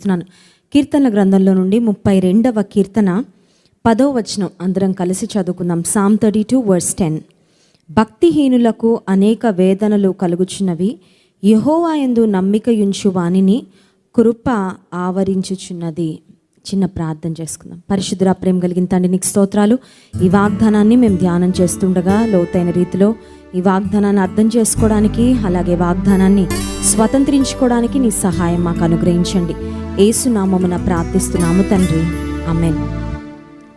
చేస్తున్నాను కీర్తనల గ్రంథంలో నుండి ముప్పై రెండవ కీర్తన పదో వచనం అందరం కలిసి చదువుకుందాం. Psalm thirty two verse ten భక్తిహీనులకు అనేక వేదనలు కలుగుచున్నవి. యహోవాయందు నమ్మికయుంచు వాణిని వానిని కృప ఆవరించుచున్నది. చిన్న ప్రార్థన చేసుకుందాం. పరిశుద్ధుర ప్రేమ కలిగిన తండ్రి నీకు స్తోత్రాలు. ఈ వాగ్దానాన్ని మేము ధ్యానం చేస్తుండగా లోతైన రీతిలో ఈ వాగ్దానాన్ని అర్థం చేసుకోవడానికి అలాగే వాగ్దానాన్ని స్వతంత్రించుకోవడానికి నీ సహాయం మాకు అనుగ్రహించండి. ఏసునామమున ప్రార్థిస్తున్నాము తండ్రి. అమెన్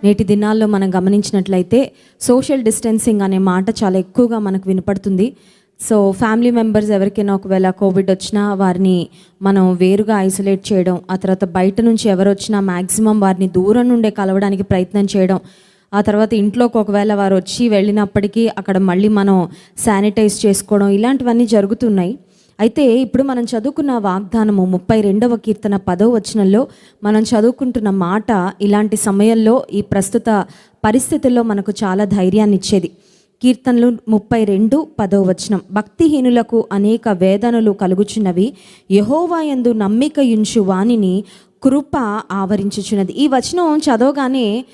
నేటి దినాల్లో మనం గమనించినట్లయితే సోషల్ డిస్టెన్సింగ్ అనే మాట చాలా ఎక్కువగా మనకు వినపడుతుంది. సో ఫ్యామిలీ మెంబర్స్ ఎవరికైనా ఒకవేళ కోవిడ్ వచ్చినా వారిని మనం వేరుగా ఐసోలేట్ చేయడం ఆ తర్వాత బయట నుంచి ఎవరు వచ్చినా మ్యాక్సిమం వారిని దూరం నుండే కలవడానికి ప్రయత్నం చేయడం ఆ తర్వాత ఇంట్లోకి ఒకవేళ వారు వచ్చి వెళ్ళినప్పటికీ అక్కడ మళ్ళీ మనం శానిటైజ్ చేసుకోవడం ఇలాంటివన్నీ జరుగుతున్నాయి. అయితే ఇప్పుడు మనం చదువుకున్న వాగ్దానము ముప్పై రెండవ కీర్తన పదో వచనంలో మనం చదువుకుంటున్న మాట ఇలాంటి సమయంలో ఈ ప్రస్తుత పరిస్థితుల్లో మనకు చాలా ధైర్యాన్ని ఇచ్చేది. కీర్తనలు ముప్పై రెండు పదో వచనం. భక్తిహీనులకు అనేక వేదనలు కలుగుచున్నవి. యహోవాయందు నమ్మిక యుంచు వాణిని కృప ఆవరించుచున్నది. ఈ వచనం చదవగానే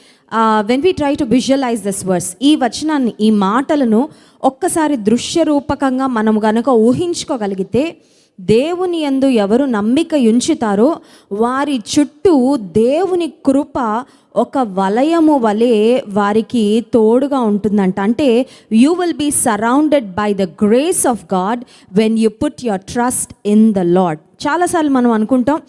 when we try to visualise this verse ఈ వచనాన్ని ఈ మాటలను ఒక్కసారి దృశ్య రూపకంగా మనం గనక ఊహించుకోగలిగితే దేవుని యందు ఎవరు నమ్మిక ఉంచుతారో వారి చుట్టూ దేవుని కృప ఒక వలయము వలె వారికి తోడుగా ఉంటుందంట. అంటే you will be surrounded by the grace of God when you put your trust in the Lord చాలాసార్లు మనం అనుకుంటాం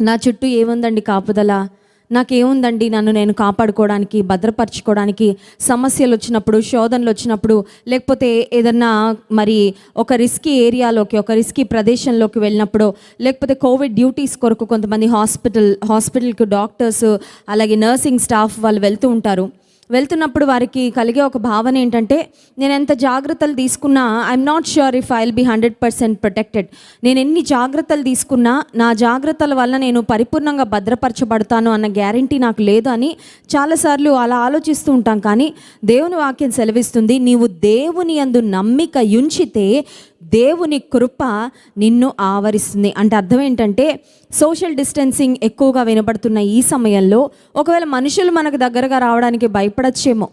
నా చుట్టూ ఏముందండి కాపుదల? నాకేముందండి నన్ను నేను కాపాడుకోవడానికి భద్రపరచుకోవడానికి సమస్యలు వచ్చినప్పుడు శోధనలు వచ్చినప్పుడు లేకపోతే ఏదన్నా మరి ఒక రిస్కీ ఏరియాలోకి ఒక రిస్కీ ప్రదేశంలోకి వెళ్ళినప్పుడు లేకపోతే కోవిడ్ డ్యూటీస్ కొరకు కొంతమంది హాస్పిటల్ హాస్పిటల్కి డాక్టర్స్ అలాగే నర్సింగ్ స్టాఫ్ వాళ్ళు వెళ్తూ ఉంటారు. వెళ్తున్నప్పుడు వారికి కలిగే ఒక భావన ఏంటంటే నేను ఎంత జాగ్రత్తలు తీసుకున్నా I'm not sure if I will be hundred percent protected నేను ఎన్ని జాగ్రత్తలు తీసుకున్నా నా జాగ్రత్తల వల్ల నేను పరిపూర్ణంగా భద్రపరచబడతాను అన్న గ్యారంటీ నాకు లేదు అని చాలాసార్లు అలా ఆలోచిస్తూ ఉంటాం. కానీ దేవుని వాక్యం సెలవిస్తుంది నీవు దేవుని యందు నమ్మిక ఉంచితే దేవుని కృప నిన్ను ఆవరిస్తుంది. అంటే అర్థం ఏంటంటే సోషల్ డిస్టెన్సింగ్ ఎక్కువగా వినబడుతున్న ఈ సమయంలో ఒకవేళ మనుషులు మనకు దగ్గరగా రావడానికి భయపడచ్చేమో.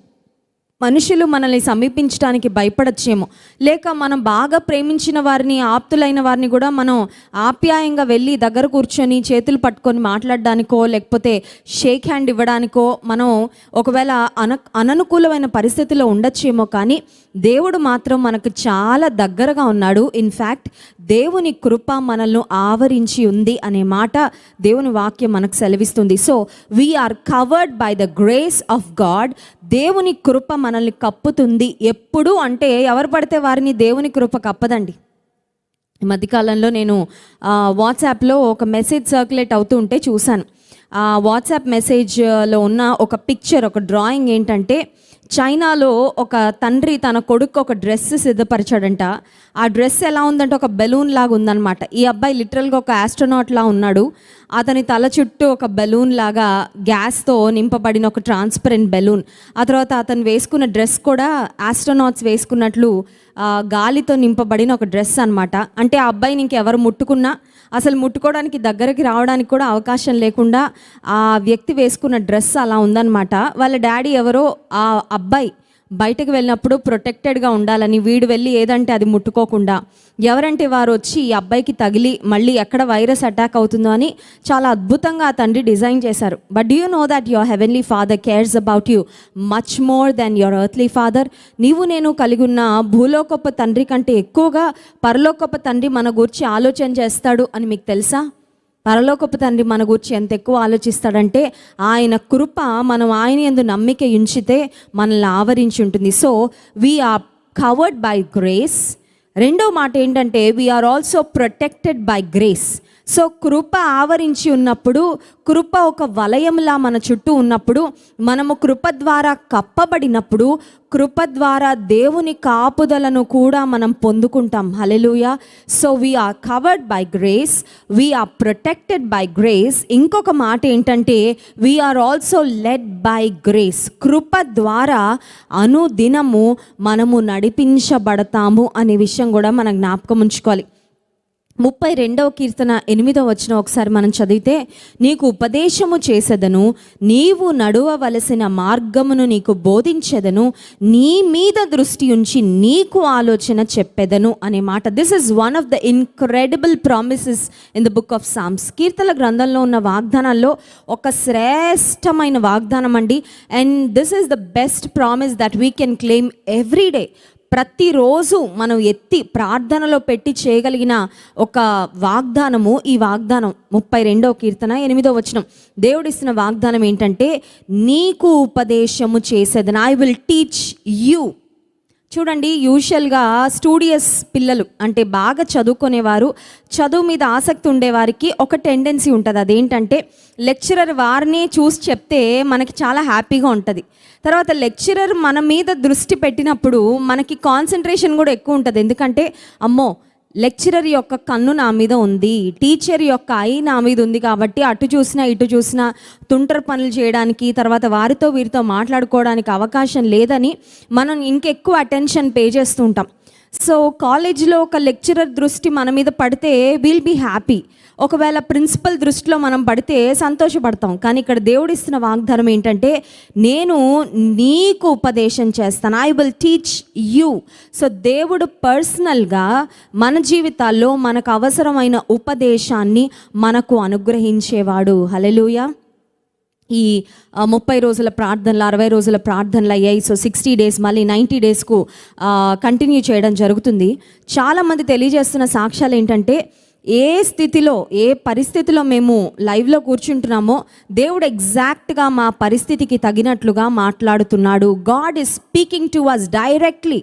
మనుషులు మనల్ని సమీపించడానికి భయపడచ్చేమో. లేక మనం బాగా ప్రేమించిన వారిని ఆప్తులైన వారిని కూడా మనం ఆప్యాయంగా వెళ్ళి దగ్గర కూర్చొని చేతులు పట్టుకొని మాట్లాడడానికో లేకపోతే షేక్ హ్యాండ్ ఇవ్వడానికో మనం ఒకవేళ అన అననుకూలమైన పరిస్థితిలో ఉండొచ్చేమో కానీ దేవుడు మాత్రం మనకు చాలా దగ్గరగా ఉన్నాడు. ఇన్ఫ్యాక్ట్ దేవుని కృప మనల్ని ఆవరించి ఉంది అనే మాట దేవుని వాక్యం మనకు సెలవిస్తుంది. So we're covered by the grace of God దేవుని కృప మనల్ని కప్పుతుంది. ఎప్పుడు అంటే ఎవరు పడితే వారిని దేవుని కృప కప్పదండి. ఈ మధ్యకాలంలో నేను వాట్సాప్లో ఒక మెసేజ్ సర్క్యులేట్ అవుతూ ఉంటే చూశాను. ఆ వాట్సాప్ మెసేజ్లో ఉన్న ఒక పిక్చర్ ఒక డ్రాయింగ్ ఏంటంటే చైనాలో ఒక తండ్రి తన కొడుకు ఒక డ్రెస్ సిద్ధపరిచాడంట. ఆ డ్రెస్ ఎలా ఉందంటే ఒక బెలూన్ లాగా ఉందన్నమాట. ఈ అబ్బాయి లిటరల్గా ఒక ఆస్ట్రోనాట్లా ఉన్నాడు. అతని తల చుట్టూ ఒక బెలూన్ లాగా గ్యాస్తో నింపబడిన ఒక ట్రాన్స్పరెంట్ బెలూన్. ఆ తర్వాత అతను వేసుకున్న డ్రెస్ కూడా ఆస్ట్రోనాట్స్ వేసుకున్నట్లు గాలితో నింపబడిన ఒక డ్రెస్ అనమాట అంటే ఆ అబ్బాయిని ఇంకెవరు ముట్టుకున్నా అసలు ముట్టుకోవడానికి దగ్గరికి రావడానికి కూడా అవకాశం లేకుండా ఆ వ్యక్తి వేసుకున్న డ్రెస్ అలా ఉందన్నమాట. వాళ్ళ డాడీ ఎవరో ఆ అబ్బాయి బయటకు వెళ్ళినప్పుడు ప్రొటెక్టెడ్గా ఉండాలని వీడు వెళ్ళి ఏదంటే అది ముట్టుకోకుండా ఎవరంటే వారు వచ్చి ఈ అబ్బాయికి తగిలి మళ్ళీ ఎక్కడ వైరస్ అటాక్ అవుతుందో అని చాలా అద్భుతంగా ఆ తండ్రి డిజైన్ చేశారు. But you know that your heavenly father cares about you much more than your earthly father నీవు నేను కలిగి ఉన్న భూలోకొప్ప తండ్రి కంటే ఎక్కువగా పరలోకొప్ప తండ్రి మన గురించి ఆలోచన చేస్తాడు అని మీకు తెలుసా? పరలోకపు తండ్రి మన గురించి ఎంత ఎక్కువ ఆలోచిస్తాడంటే ఆయన కృప మనం ఆయన ఎందు నమ్మిక ఉంచితే మనల్ని ఆవరించి ఉంటుంది. So we're covered by grace రెండో మాట ఏంటంటే we're also protected by grace so కృప ఆవరించి ఉన్నప్పుడు కృప ఒక వలయంలా మన చుట్టూ ఉన్నప్పుడు మనము కృప ద్వారా కప్పబడినప్పుడు కృప ద్వారా దేవుని కాపుదలను కూడా మనం పొందుకుంటాం. Hallelujah so we're covered by grace we're protected by grace ఇంకొక మాట ఏంటంటే we're also led by grace కృప ద్వారా అనుదినము మనము నడిపించబడతాము అనే విషయం కూడా మనం జ్ఞాపకం ఉంచుకోవాలి. ముప్పై రెండవ కీర్తన ఎనిమిదవ వచ్చిన ఒకసారి మనం చదివితే నీకు ఉపదేశము చేసేదను నీవు నడువవలసిన మార్గమును నీకు బోధించెదను నీ మీద దృష్టి ఉంచి నీకు ఆలోచన చెప్పెదను అనే మాట. This is one of the incredible promises in the book of Psalms కీర్తన గ్రంథంలో ఉన్న వాగ్దానాల్లో ఒక శ్రేష్టమైన వాగ్దానం అండి and this is the best promise that we can claim every day ప్రతిరోజు మనం ఎత్తి ప్రార్థనలో పెట్టి చేయగలిగిన ఒక వాగ్దానము ఈ వాగ్దానం ముప్పై రెండవ కీర్తన ఎనిమిదో వచనం. దేవుడిస్తున్న వాగ్దానం ఏంటంటే నీకు ఉపదేశము చేసేదని ఐ విల్ టీచ్ యూ చూడండి యూజువల్గా స్టూడియస్ పిల్లలు అంటే బాగా చదువుకునేవారు చదువు మీద ఆసక్తి ఉండేవారికి ఒక టెండెన్సీ ఉంటుంది. అదేంటంటే లెక్చరర్ వారిని చూసి చెప్తే మనకి చాలా హ్యాపీగా ఉంటుంది. తర్వాత లెక్చరర్ మన మీద దృష్టి పెట్టినప్పుడు మనకి కాన్సన్ట్రేషన్ కూడా ఎక్కువ ఉంటుంది. ఎందుకంటే అమ్మో లెక్చరర్ యొక్క కన్ను నా మీద ఉంది టీచర్ యొక్క ఐ నా మీద ఉంది కాబట్టి అటు చూసినా ఇటు చూసినా తుంటర పనులు చేయడానికి తర్వాత వారితో వీరితో మాట్లాడుకోవడానికి అవకాశం లేదని మనం ఇంకెక్కువ అటెన్షన్ పే చేస్తూ ఉంటాం. సో కాలేజీలో ఒక లెక్చరర్ దృష్టి మన మీద పడితే విల్ బీ హ్యాపీ ఒకవేళ ప్రిన్సిపల్ దృష్టిలో మనం పడితే సంతోషపడతాం. కానీ ఇక్కడ దేవుడు ఇస్తున్న వాగ్దానం ఏంటంటే నేను నీకు ఉపదేశం చేస్తాను. I will teach you so దేవుడు పర్సనల్గా మన జీవితాల్లో మనకు అవసరమైన ఉపదేశాన్ని మనకు అనుగ్రహించేవాడు. హలెలుయా ఈ ముప్పై రోజుల ప్రార్థనలు అరవై రోజుల ప్రార్థనలు అయ్యాయి. సో సిక్స్టీ డేస్ మళ్ళీ నైంటీ డేస్కు కంటిన్యూ చేయడం జరుగుతుంది. చాలామంది తెలియజేస్తున్న సాక్ష్యాలు ఏంటంటే ఏ స్థితిలో ఏ పరిస్థితిలో మేము లైవ్లో కూర్చుంటున్నామో దేవుడు ఎగ్జాక్ట్గా మా పరిస్థితికి తగినట్లుగా మాట్లాడుతున్నాడు. God is speaking to us directly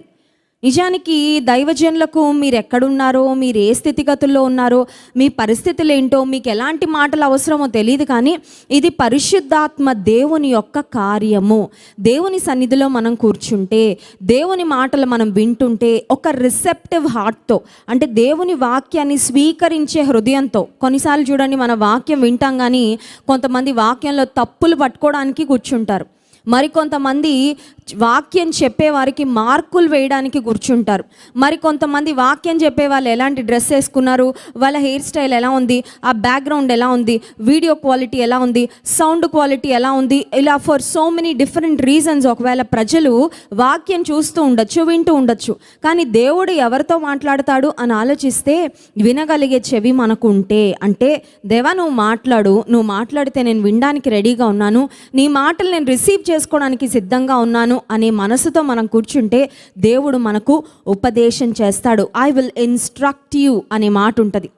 నిజానికి దైవజనులకు మీరు ఎక్కడున్నారో మీరు ఏ స్థితిగతుల్లో ఉన్నారో మీ పరిస్థితులు ఏంటో మీకు ఎలాంటి మాటలు అవసరమో తెలియదు కానీ ఇది పరిశుద్ధాత్మ దేవుని యొక్క కార్యము. దేవుని సన్నిధిలో మనం కూర్చుంటే దేవుని మాటలు మనం వింటుంటే ఒక రిసెప్టివ్ హార్ట్తో అంటే దేవుని వాక్యాన్ని స్వీకరించే హృదయంతో కొన్నిసార్లు చూడండి మన వాక్యం వింటాం కానీ కొంతమంది వాక్యంలో తప్పులు పట్టుకోవడానికి కూర్చుంటారు. మరికొంతమంది వాక్యం చెప్పేవారికి మార్కులు వేయడానికి కూర్చుంటారు. మరి కొంతమంది వాక్యం చెప్పే వాళ్ళు ఎలాంటి డ్రెస్ వేసుకున్నారు వాళ్ళ హెయిర్ స్టైల్ ఎలా ఉంది ఆ బ్యాక్గ్రౌండ్ ఎలా ఉంది వీడియో క్వాలిటీ ఎలా ఉంది సౌండ్ క్వాలిటీ ఎలా ఉంది ఇలా for so many different reasons ఒకవేళ ప్రజలు వాక్యం చూస్తూ ఉండొచ్చు వింటూ ఉండొచ్చు. కానీ దేవుడు ఎవరితో మాట్లాడతాడు అని ఆలోచిస్తే వినగలిగే చెవి మనకు ఉంటే అంటే దేవా నువ్వు మాట్లాడు నువ్వు మాట్లాడితే నేను వినడానికి రెడీగా ఉన్నాను నీ మాటలు నేను రిసీవ్ చేసుకోవడానికి సిద్ధంగా ఉన్నాను అనే మనసుతో మనం కూర్చుంటే దేవుడు మనకు ఉపదేశం చేస్తాడు. ఐ విల్ ఇన్స్ట్రక్ట్ యూ అనే మాట ఉంటుంది.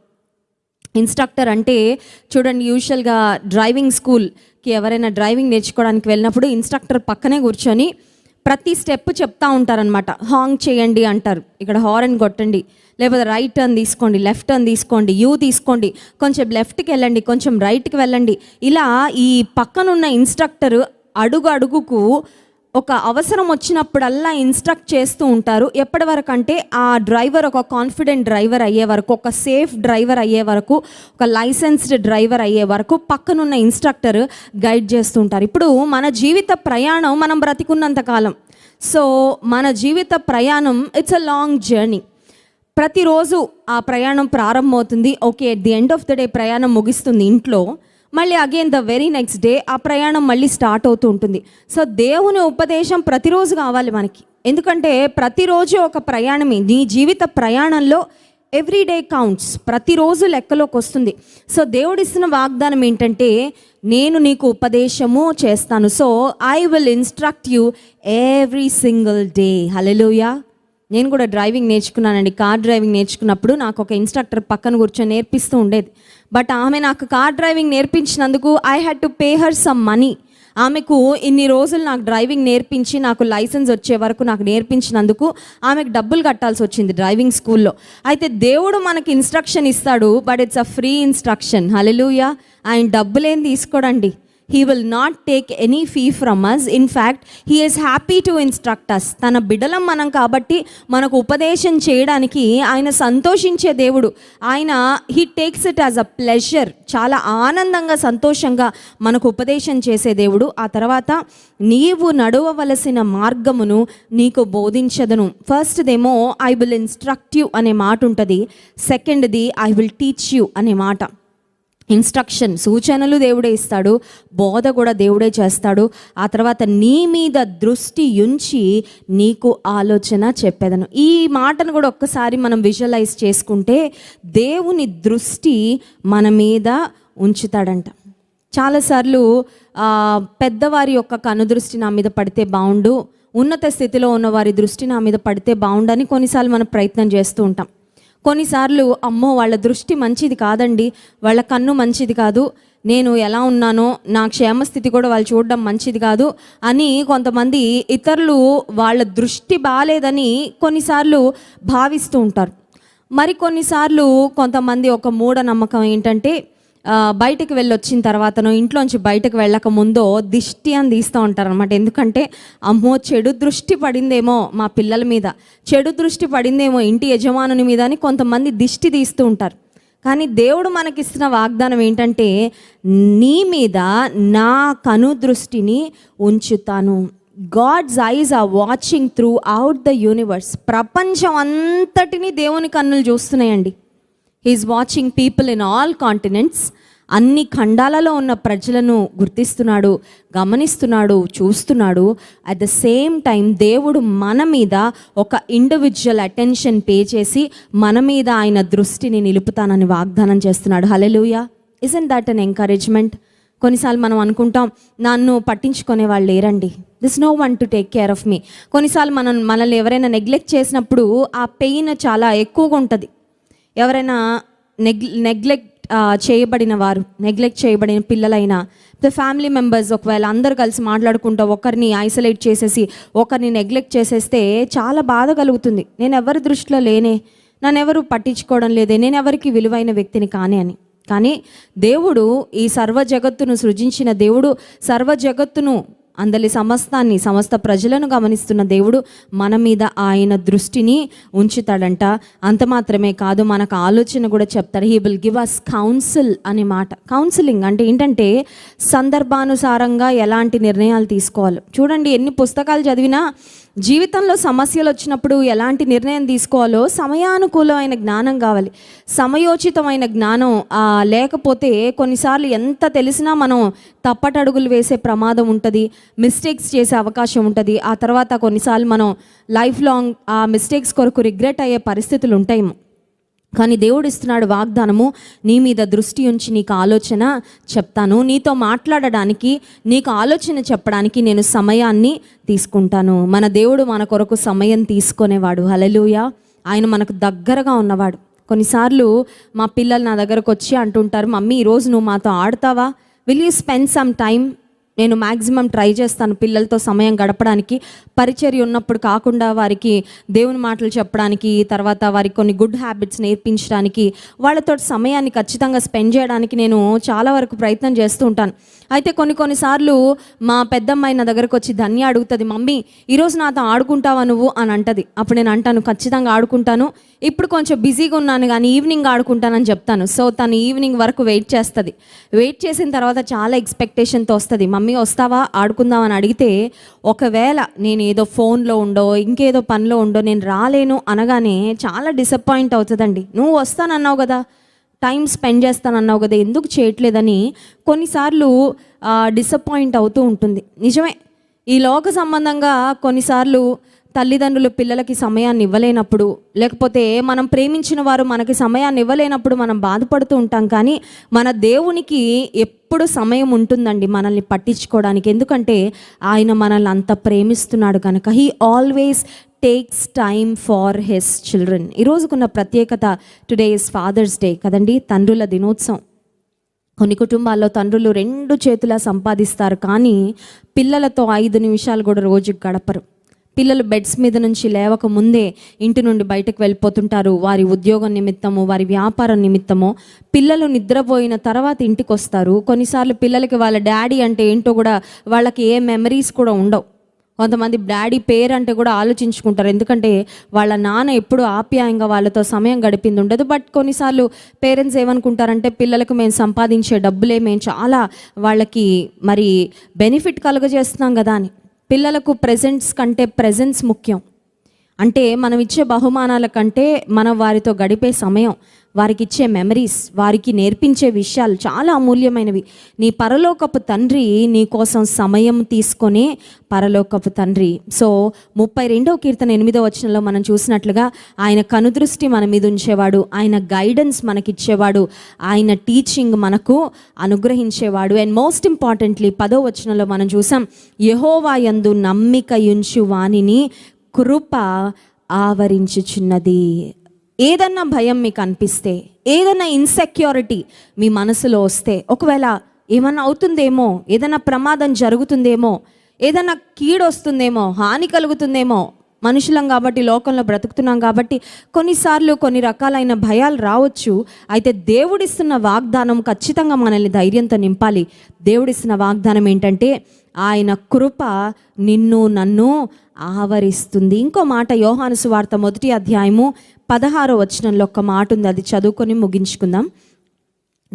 ఇన్స్ట్రక్టర్ అంటే చూడండి యూజువల్గా డ్రైవింగ్ స్కూల్కి ఎవరైనా డ్రైవింగ్ నేర్చుకోవడానికి వెళ్ళినప్పుడు ఇన్స్ట్రక్టర్ పక్కనే కూర్చొని ప్రతి స్టెప్ చెప్తా ఉంటారనమాట హాంగ్ చేయండి అంటారు. ఇక్కడ హార్న్ కొట్టండి. లేకపోతే రైట్ టర్న్ తీసుకోండి లెఫ్ట్ టర్న్ తీసుకోండి యూ తీసుకోండి. కొంచెం లెఫ్ట్కి వెళ్ళండి కొంచెం రైట్కి వెళ్ళండి. ఇలా ఈ పక్కనున్న ఇన్స్ట్రక్టర్ అడుగు అడుగుకు ఒక అవసరం వచ్చినప్పుడల్లా ఇన్స్ట్రక్ట్ చేస్తూ ఉంటారు. ఎప్పటి వరకు అంటే ఆ డ్రైవర్ ఒక కాన్ఫిడెంట్ డ్రైవర్ అయ్యే వరకు ఒక సేఫ్ డ్రైవర్ అయ్యే వరకు ఒక లైసెన్స్డ్ డ్రైవర్ అయ్యే వరకు పక్కనున్న ఇన్స్ట్రక్టర్ గైడ్ చేస్తూ ఉంటారు. ఇప్పుడు మన జీవిత ప్రయాణం మనం బ్రతికున్నంత కాలం. సో మన జీవిత ప్రయాణం ఇట్స్ అ లాంగ్ జర్నీ ప్రతిరోజు ఆ ప్రయాణం ప్రారంభమవుతుంది. Okay at the end of the day ప్రయాణం ముగిస్తుంది ఇంట్లో. మళ్ళీ again the very next day ఆ ప్రయాణం మళ్ళీ స్టార్ట్ అవుతూ ఉంటుంది. సో దేవుని ఉపదేశం ప్రతిరోజు కావాలి మనకి. ఎందుకంటే ప్రతిరోజు ఒక ప్రయాణమే. నీ జీవిత ప్రయాణంలో ఎవ్రీ డే కౌంట్స్ ప్రతిరోజు లెక్కలోకి వస్తుంది. సో దేవుడిస్తున్న వాగ్దానం ఏంటంటే నేను నీకు ఉపదేశము చేస్తాను. So I will instruct you every single day hallelujah నేను కూడా డ్రైవింగ్ నేర్చుకున్నానండి. కార్ డ్రైవింగ్ నేర్చుకున్నప్పుడు నాకు ఒక ఇన్స్ట్రక్టర్ పక్కన కూర్చొని నేర్పిస్తూ ఉండేది. బట్ ఆమె నాకు car driving నేర్పించినందుకు I had to pay her some money ఆమెకు ఇన్ని రోజులు నాకు డ్రైవింగ్ నేర్పించి నాకు లైసెన్స్ వచ్చే వరకు నాకు నేర్పించినందుకు ఆమెకు డబ్బులు కట్టాల్సి వచ్చింది డ్రైవింగ్ స్కూల్లో. అయితే దేవుడు మనకి ఇన్స్ట్రక్షన్ ఇస్తాడు but it's a free instruction hallelujah ఆయన డబ్బులేం తీసుకోడండి. He will not take any fee from us in fact he is happy to instruct us తన బిడలం మనం కాబట్టి మనకు ఉపదేశం చేయడానికి ఆయన సంతోషించే దేవుడు. ఆయన he takes it as a pleasure చాలా ఆనందంగా సంతోషంగా మనకు ఉపదేశం చేసే దేవుడు. ఆ తర్వాత నీవు నడవవలసిన మార్గమును నీకు బోధించదను. ఫస్ట్దేమో ఐ విల్ ఇన్స్ట్రక్ట్ యూ అనే మాట ఉంటుంది. సెకండ్ది ఐ విల్ టీచ్ యూ అనే మాట. ఇన్స్ట్రక్షన్ సూచనలు దేవుడే ఇస్తాడు బోధ కూడా దేవుడే చేస్తాడు. ఆ తర్వాత నీ మీద దృష్టి ఉంచి నీకు ఆలోచన చెప్పేదను. ఈ మాటను కూడా ఒక్కసారి మనం విజువలైజ్ చేసుకుంటే దేవుని దృష్టి మన మీద ఉంచుతాడంట. చాలాసార్లు పెద్దవారి యొక్క కనుదృష్టి నా మీద పడితే బాగుండు ఉన్నత స్థితిలో ఉన్న వారి దృష్టి నా మీద పడితే బాగుండని కొన్నిసార్లు మనం ప్రయత్నం చేస్తూ ఉంటాం. కొన్నిసార్లు అమ్మో వాళ్ళ దృష్టి మంచిది కాదండి వాళ్ళ కన్ను మంచిది కాదు నేను ఎలా ఉన్నానో నా క్షేమస్థితి కూడా వాళ్ళు చూడడం మంచిది కాదు అని కొంతమంది ఇతరులు వాళ్ళ దృష్టి బాగాలేదని కొన్నిసార్లు భావిస్తూ ఉంటారు. మరి కొన్నిసార్లు కొంతమంది ఒక మూఢనమ్మకం ఏంటంటే బయటకు వెళ్ళొచ్చిన తర్వాతనో ఇంట్లోంచి బయటకు వెళ్ళక ముందో దిష్టి అని తీస్తూ ఉంటారనమాట ఎందుకంటే అమ్మో చెడు దృష్టి పడిందేమో మా పిల్లల మీద. చెడు దృష్టి పడిందేమో ఇంటి యజమానుని మీద అని కొంతమంది దిష్టి తీస్తూ ఉంటారు. కానీ దేవుడు మనకిస్తున్న వాగ్దానం ఏంటంటే నీ మీద నా కను దృష్టిని ఉంచుతాను. God's eyes are watching throughout the universe. ప్రపంచం అంతటినీ దేవుని కన్నులు చూస్తున్నాయండి. He is watching people in all continents అన్ని ఖండాలలో ఉన్న ప్రజలను గుర్తిస్తున్నాడు గమనిస్తున్నాడు చూస్తున్నాడు. అట్ ద సేమ్ టైం దేవుడు మన మీద ఒక ఇండివిజువల్ అటెన్షన్ పే చేసి మన మీద ఆయన దృష్టిని నిలుపుతానని వాగ్దానం చేస్తున్నాడు. Hallelujah isn't that an encouragement కొన్నిసార్లు మనం అనుకుంటాం నన్ను పట్టించుకునే వాళ్ళు లేరండి. This no one to take care of me కొన్నిసార్లు మనం మనల్ని ఎవరైనా నెగ్లెక్ట్ చేసినప్పుడు ఆ పెయిన్ చాలా ఎక్కువగా ఉంటుంది. ఎవరైనా నెగ్ నెగ్లెక్ట్ చేయబడిన వారు నెగ్లెక్ట్ చేయబడిన పిల్లలైనా ఫ్యామిలీ మెంబర్స్ ఒకవేళ అందరు కలిసి మాట్లాడుకుంటూ ఒకరిని ఐసోలేట్ చేసేసి ఒకరిని నెగ్లెక్ట్ చేసేస్తే చాలా బాధ కలుగుతుంది. నేను ఎవరి దృష్టిలో లేనే నన్ను ఎవరు పట్టించుకోవడం లేదే నేను ఎవరికి విలువైన వ్యక్తిని కానే అని. కానీ దేవుడు ఈ సర్వ జగత్తును సృజించిన దేవుడు సర్వ జగత్తును అందలి సమస్తాన్ని సమస్త ప్రజలను గమనిస్తున్న దేవుడు మన మీద ఆయన దృష్టిని ఉంచుతాడంట. అంత మాత్రమే కాదు మనకు ఆలోచన కూడా చెప్తాడు. He will give us counsel అనే మాట. కౌన్సిలింగ్ అంటే ఏంటంటే సందర్భానుసారంగా ఎలాంటి నిర్ణయాలు తీసుకోవాలి. చూడండి ఎన్ని పుస్తకాలు చదివినా జీవితంలో సమస్యలు వచ్చినప్పుడు ఎలాంటి నిర్ణయం తీసుకోవాలో సమయానుకూలమైన జ్ఞానం కావాలి. సమయోచితమైన జ్ఞానం లేకపోతే కొన్నిసార్లు ఎంత తెలిసినా మనం తప్పటడుగులు వేసే ప్రమాదం ఉంటుంది మిస్టేక్స్ చేసే అవకాశం ఉంటుంది. ఆ తర్వాత కొన్నిసార్లు మనం లైఫ్ లాంగ్ ఆ మిస్టేక్స్ కొరకు రిగ్రెట్ అయ్యే పరిస్థితులు ఉంటాయేమో. కానీ దేవుడు ఇస్తున్నాడు వాగ్దానము నీ మీద దృష్టి ఉంచి నీకు ఆలోచన చెప్తాను. నీతో మాట్లాడడానికి నీకు ఆలోచన చెప్పడానికి నేను సమయాన్ని తీసుకుంటాను. మన దేవుడు మన కొరకు సమయం తీసుకునేవాడు. హలలుయ ఆయన మనకు దగ్గరగా ఉన్నవాడు. కొన్నిసార్లు మా పిల్లలు నా దగ్గరకు వచ్చి అంటుంటారు మమ్మీ ఈరోజు నువ్వు మాతో ఆడతావా? Will you spend some time నేను మ్యాక్సిమం ట్రై చేస్తాను పిల్లలతో సమయం గడపడానికి. పరిచర్య ఉన్నప్పుడు కాకుండా వారికి దేవుని మాటలు చెప్పడానికి తర్వాత వారికి కొన్ని గుడ్ హ్యాబిట్స్ నేర్పించడానికి వాళ్ళతో సమయాన్ని ఖచ్చితంగా స్పెండ్ చేయడానికి నేను చాలా వరకు ప్రయత్నం చేస్తూ ఉంటాను. అయితే కొన్ని కొన్నిసార్లు మా పెద్దమ్మాయి నా దగ్గరకు వచ్చి ధన్య అడుగుతుంది మమ్మీ ఈరోజు నాతో ఆడుకుంటావా నువ్వు? అని అంటది. అప్పుడు నేను అంటాను ఖచ్చితంగా ఆడుకుంటాను. ఇప్పుడు కొంచెం బిజీగా ఉన్నాను కానీ ఈవినింగ్ ఆడుకుంటానని చెప్తాను. సో తను ఈవినింగ్ వరకు వెయిట్ చేస్తుంది. వెయిట్ చేసిన తర్వాత చాలా ఎక్స్పెక్టేషన్తో వస్తుంది మమ్మీ వస్తావా? ఆడుకుందాం అని అడిగితే ఒకవేళ నేను ఏదో ఫోన్లో ఉండో ఇంకేదో పనిలో ఉండో నేను రాలేను అనగానే చాలా డిసప్పాయింట్ అవుతుందండి. నువ్వు వస్తానన్నావు కదా టైం స్పెండ్ చేస్తానన్నావు కదా ఎందుకు చేయట్లేదని కొన్నిసార్లు డిసప్పాయింట్ అవుతూ ఉంటుంది. నిజమే. ఈ లోక సంబంధంగా కొన్నిసార్లు తల్లిదండ్రులు పిల్లలకి సమయాన్ని ఇవ్వలేనప్పుడు లేకపోతే మనం ప్రేమించిన వారు మనకి సమయాన్ని ఇవ్వలేనప్పుడు మనం బాధపడుతూ ఉంటాం. కానీ మన దేవునికి ఎప్పుడు సమయం ఉంటుందండి మనల్ని పట్టించుకోవడానికి. ఎందుకంటే ఆయన మనల్ని అంత ప్రేమిస్తున్నాడు కనుక. He always takes time for his children ఈరోజుకున్న ప్రత్యేకత టుడే ఇస్ ఫాదర్స్ డే కదండి? తండ్రుల దినోత్సవం. కొన్ని కుటుంబాల్లో తండ్రులు రెండు చేతులా సంపాదిస్తారు కానీ పిల్లలతో ఐదు నిమిషాలు కూడా రోజుకి గడపరు. పిల్లలు బెడ్స్ మీద నుంచి లేవక ముందే ఇంటి నుండి బయటకు వెళ్ళిపోతుంటారు. వారి ఉద్యోగం నిమిత్తము వారి వ్యాపారం నిమిత్తము పిల్లలు నిద్రపోయిన తర్వాత ఇంటికి వస్తారు కొన్నిసార్లు పిల్లలకి వాళ్ళ డాడీ అంటే ఏంటో కూడా వాళ్ళకి ఏ మెమరీస్ కూడా ఉండవు. కొంతమంది డాడీ పేరు అంటే కూడా ఆలోచించుకుంటారు. ఎందుకంటే వాళ్ళ నాన్న ఎప్పుడు ఆప్యాయంగా వాళ్ళతో సమయం గడిపింది ఉండదు. బట్ కొన్నిసార్లు పేరెంట్స్ ఏమనుకుంటారంటే పిల్లలకు మేము సంపాదించే డబ్బులే మేము చాలా వాళ్ళకి మరి బెనిఫిట్ కలుగజేస్తున్నాం కదా అని. పిల్లలకు ప్రెజెంట్స్ కంటే ప్రెజెన్స్ ముఖ్యం. అంటే మనం ఇచ్చే బహుమానాల కంటే మనం వారితో గడిపే సమయం. వారికి ఇచ్చే మెమరీస్ వారికి నేర్పించే విషయాలు చాలా అమూల్యమైనవి. నీ పరలోకపు తండ్రి నీ కోసం సమయం తీసుకొని పరలోకపు తండ్రి. సో ముప్పై రెండవ కీర్తన ఎనిమిదవ వచనంలో మనం చూసినట్లుగా ఆయన కనుదృష్టి మన మీద ఉంచేవాడు ఆయన గైడెన్స్ మనకిచ్చేవాడు ఆయన టీచింగ్ మనకు అనుగ్రహించేవాడు. అండ్ మోస్ట్ ఇంపార్టెంట్లీ పదో వచనంలో మనం చూసాం యహోవాయందు నమ్మిక యుంచు వాణిని కృప ఆవరించుచున్నది. ఏదన్నా భయం మీకు అనిపిస్తే ఏదన్నా ఇన్సెక్యూరిటీ మీ మనసులో వస్తే ఒకవేళ ఏమన్నా అవుతుందేమో ఏదైనా ప్రమాదం జరుగుతుందేమో ఏదన్నా కీడొస్తుందేమో హాని కలుగుతుందేమో మనుషులం కాబట్టి లోకంలో బ్రతుకుతున్నాం కాబట్టి కొన్నిసార్లు కొన్ని రకాలైన భయాలు రావచ్చు. అయితే దేవుడిస్తున్న వాగ్దానం ఖచ్చితంగా మనల్ని ధైర్యంతో నింపాలి. దేవుడిస్తున్న వాగ్దానం ఏంటంటే ఆయన కృప నిన్ను నన్ను ఆవరిస్తుంది. ఇంకో మాట యోహాను సువార్త మొదటి అధ్యాయము పదహారో వచనంలో ఒక మాట ఉంది. అది చదువుకొని ముగించుకుందాం.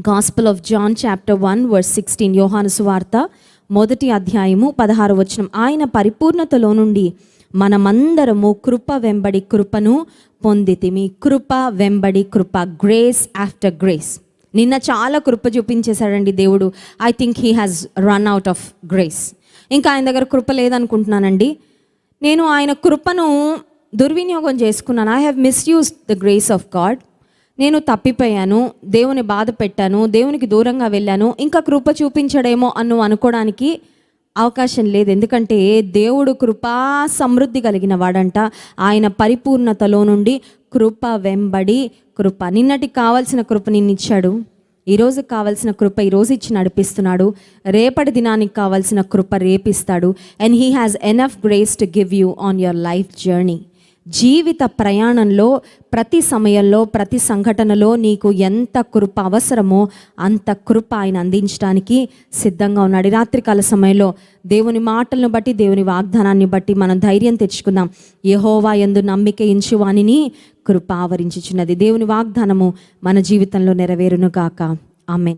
Gospel of John chapter one verse sixteen యోహాను సువార్త మొదటి అధ్యాయము పదహారు వచనం. ఆయన పరిపూర్ణతలో నుండి మనమందరము కృప వెంబడి కృపను పొందితిమి కృప వెంబడి కృప గ్రేస్ ఆఫ్టర్ గ్రేస్ నిన్న చాలా కృప చూపించేశాడండి దేవుడు. I think he has run out of grace ఇంకా ఆయన దగ్గర కృప లేదనుకుంటున్నానండి. నేను ఆయన కృపను దుర్వినియోగం చేసుకున్నాను. I have misuse the grace of God నేను తప్పిపోయాను దేవుని బాధ పెట్టాను దేవునికి దూరంగా వెళ్ళాను. ఇంకా కృప చూపించడేమో అన్ను అనుకోవడానికి అవకాశం లేదు. ఎందుకంటే దేవుడు కృపా సమృద్ధి కలిగిన వాడంట. ఆయన పరిపూర్ణతలో నుండి కృప వెంబడి కృప. నిన్నటికి కావాల్సిన కృప నిన్నిచ్చాడు. ఈరోజు కావాల్సిన కృప ఈరోజు ఇచ్చి నడిపిస్తున్నాడు. రేపటి దినానికి కావాల్సిన కృప రేపిస్తాడు. And he has enough grace to give you on your life journey జీవిత ప్రయాణంలో ప్రతి సమయంలో ప్రతి సంఘటనలో నీకు ఎంత కృప అవసరమో అంత కృప ఆయన అందించడానికి సిద్ధంగా ఉన్నాడు. రాత్రికాల సమయంలో దేవుని మాటలను బట్టి దేవుని వాగ్దానాన్ని బట్టి మనం ధైర్యం తెచ్చుకుందాం. యహోవా ఎందు నమ్మిక ఇంచువానిని కృప ఆవరించుచున్నది. దేవుని వాగ్దానము మన జీవితంలో నెరవేరును గాక. ఆమె